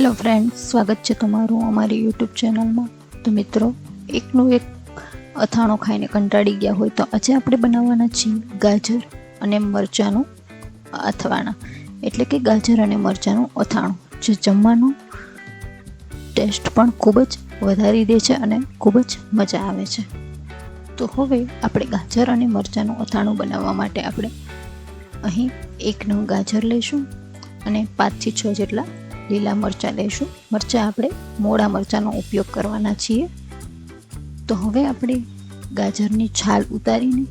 Hello friend સ્વાગત છે તમારું અમારી યુટ્યુબ ચેનલમાં તો મિત્રો, એકનું એક અથાણું ખાઈને કંટાળી ગયા હોય તો આજે આપણે બનાવવાના છીએ ગાજર અને મરચાંનું અથવાણા. એટલે કે ગાજર અને મરચાંનું અથાણું. જે જમવાનું ટેસ્ટ પણ ખૂબ જ વધારી દે છે અને ખૂબ જ મજા આવે છે. તો હવે આપણે ગાજર અને મરચાંનું અથાણું બનાવવા માટે આપણે અહીં એક નંગ ગાજર લઈશું અને પાંચથી છ જેટલા લીલા મરચાં લઈશું. મરચાં આપણે મોડા મરચાંનો ઉપયોગ કરવાના છીએ. તો હવે આપણે ગાજરની છાલ ઉતારીને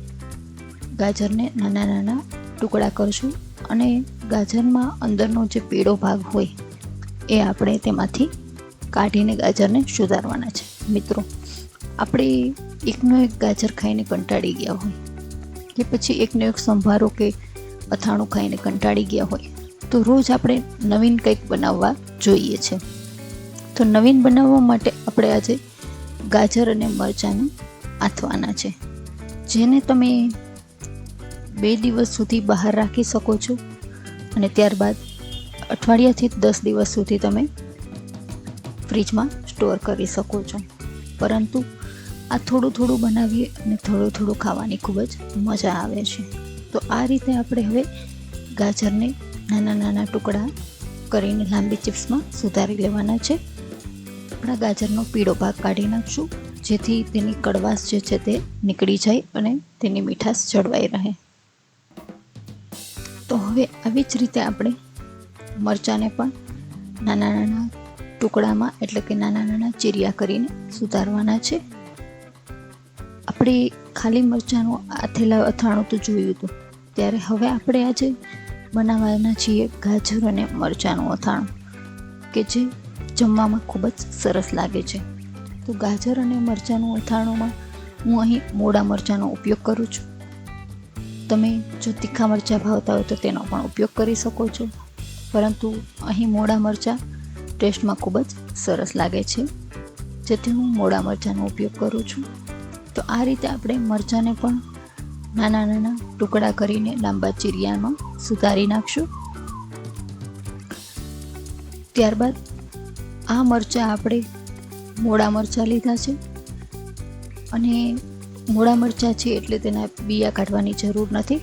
ગાજરને નાના નાના ટુકડા કરશું અને ગાજરમાં અંદરનો જે પીળો ભાગ હોય એ આપણે તેમાંથી કાઢીને ગાજરને સુધારવાના છે. મિત્રો, આપણે એકનો એક ગાજર ખાઈને કંટાળી ગયા હોય કે પછી એકનો એક સંભારો કે અથાણું ખાઈને કંટાળી ગયા હોય તો રોજ આપણે નવીન કંઈક બનાવવા જોઈએ છે. તો નવીન બનાવવા માટે આપણે આજે ગાજર અને મરચાંને આથવાના છે. જેને તમે બે દિવસ સુધી બહાર રાખી શકો છો અને ત્યારબાદ અઠવાડિયાથી દસ દિવસ સુધી તમે ફ્રીજમાં સ્ટોર કરી શકો છો. પરંતુ આ થોડું થોડું બનાવીએ અને થોડું થોડું ખાવાની ખૂબ જ મજા આવે છે. તો આ રીતે આપણે હવે ગાજરને નાના નાના ટુકડા કરીને લાંબી ચિપ્સમાં સુધારી લેવાના છે. આપણા ગાજરનો પીળો ભાગ કાઢી નાખશું, જેથી તેની કડવાશ જે છે તે નીકળી જાય અને તેની મીઠાશ જળવાઈ રહે. તો હવે આવી જ રીતે આપણે મરચાંને પણ નાના નાના ટુકડામાં એટલે કે નાના નાના ચીરિયા કરીને સુધારવાના છે. આપણે ખાલી મરચાંનું આથેલા અથાણું તો જોયું હતું. ત્યારે હવે આપણે આજે બનાવવાના છીએ ગાજર અને મરચાંનું અથાણું, કે જે જમવામાં ખૂબ જ સરસ લાગે છે. તો ગાજર અને મરચાંનું અથાણુંમાં હું અહીં મોડા મરચાંનો ઉપયોગ કરું છું. તમે જો તીખા મરચાં ભાવતા હોય તો તેનો પણ ઉપયોગ કરી શકો છો. પરંતુ અહીં મોડા મરચાં ટેસ્ટમાં ખૂબ જ સરસ લાગે છે. જેથી હું મોડા મરચાંનો ઉપયોગ કરું છું. તો આ રીતે આપણે મરચાંને પણ નાના નાના ટુકડા કરીને લાંબા ચીરિયામાં સુધારી નાખશું. ત્યારબાદ આ મરચાં આપણે મોડા મરચાં લીધા છે. અને મોડા મરચાં છે એટલે તેના બિયા કાઢવાની જરૂર નથી.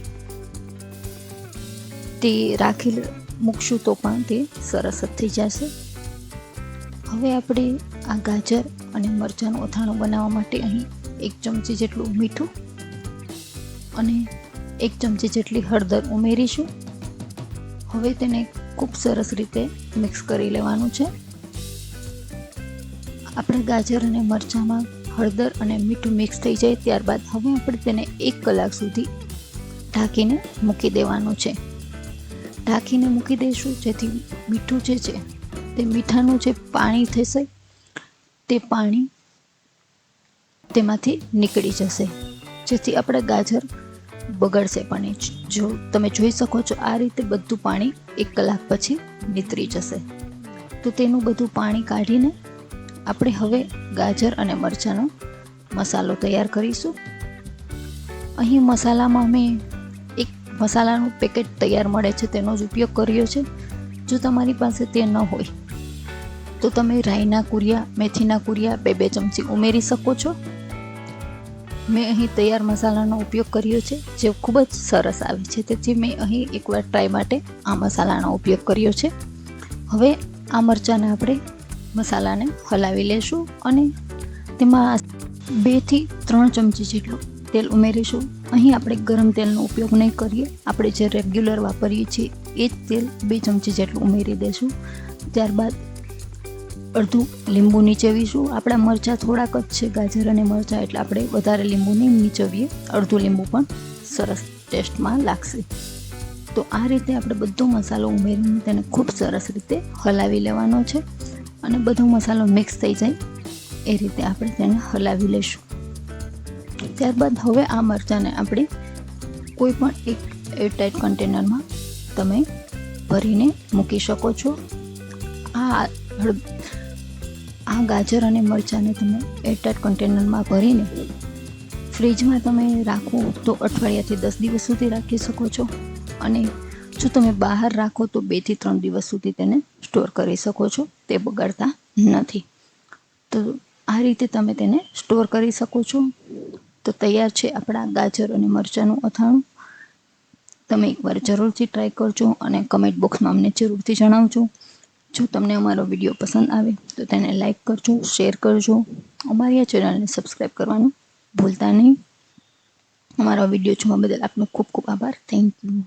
તે રાખી મૂકશું તો પણ તે સરસ જ થઈ જશે. હવે આપણે આ ગાજર અને મરચાંનું અથાણું બનાવવા માટે અહીં એક ચમચી જેટલું મીઠું અને એક ચમચી જેટલી હળદર ઉમેરીશું. હવે તેને ખૂબ સરસ રીતે મિક્સ કરી લેવાનું છે. આપણે ગાજર અને મરચાંમાં હળદર અને મીઠું મિક્સ થઈ જાય ત્યારબાદ હવે આપણે તેને એક કલાક સુધી ઢાંકીને મૂકી દેવાનું છે. ઢાંકીને મૂકી દઈશું, જેથી મીઠું જે છે તે મીઠાનું જે પાણી થશે તે પાણી તેમાંથી નીકળી જશે. જેથી આપણે ગાજર બગડશે પણ જો. તમે જોઈ શકો છો, આ રીતે બધું પાણી એક કલાક પછી નીતરી જશે. તો તેનું બધું પાણી કાઢીને આપણે હવે ગાજર અને મરચાંનો મસાલો તૈયાર કરીશું. અહીં મસાલામાં મેં એક મસાલાનું પેકેટ તૈયાર મળે છે, તેનો જ ઉપયોગ કર્યો છે. જો તમારી પાસે તે ન હોય, તો તમે રાઈના કુરિયા, મેથીના કુરિયા બે બે ચમચી ઉમેરી શકો છો. મેં અહીં તૈયાર મસાલાનો ઉપયોગ કર્યો છે, જે ખૂબ જ સરસ આવે છે. તેથી મેં અહીં એકવાર ટ્રાય માટે આ મસાલાનો ઉપયોગ કર્યો છે. હવે આ મરચાંને આપણે મસાલાને હલાવી લેશું અને તેમાં બેથી ત્રણ ચમચી જેટલું તેલ ઉમેરીશું. અહીં આપણે ગરમ તેલનો ઉપયોગ નહીં કરીએ. આપણે જે રેગ્યુલર વાપરીએ છીએ, એ જ તેલ બે ચમચી જેટલું ઉમેરી દઈશું ત્યારબાદ અડધું લીંબુ નીચવીશું. આપણા મરચાં થોડાક જ છે, ગાજર અને મરચાં, એટલે આપણે વધારે લીંબુ નહીં નીચવીએ. અડધું લીંબુ પણ સરસ ટેસ્ટમાં લાગશે. તો આ રીતે આપણે બધો મસાલો ઉમેરીને તેને ખૂબ સરસ રીતે હલાવી લેવાનો છે અને બધો મસાલો મિક્સ થઈ જાય એ રીતે આપણે તેને હલાવી લઈશું. ત્યારબાદ હવે આ મરચાંને આપણે કોઈ પણ એક એરટાઈટ કન્ટેનરમાં તમે ભરીને મૂકી શકો છો. આ આ ગાજર અને મરચાંને તમે એરટાઇટ કન્ટેનરમાં ભરીને ફ્રીજમાં તમે રાખો તો અઠવાડિયાથી દસ દિવસ સુધી રાખી શકો છો. અને જો તમે બહાર રાખો તો બેથી ત્રણ દિવસ સુધી તેને સ્ટોર કરી શકો છો. તે બગાડતા નથી. તો આ રીતે તમે તેને સ્ટોર કરી શકો છો. તો તૈયાર છે આપણા ગાજર અને મરચાંનું અથાણું. તમે એકવાર જરૂરથી ટ્રાય કરજો અને કમેન્ટ બોક્સમાં અમને જરૂરથી જણાવજો. જો તમને અમારો વીડિયો પસંદ આવે, તો તેને લાઇક કરજો શેર કરજો. અમારી આ ચેનલને સબસ્ક્રાઈબ કરવાનું ભૂલતા નહીં. અમારો વીડિયો જોવા બદલ આપનો ખૂબ ખૂબ આભાર. Thank you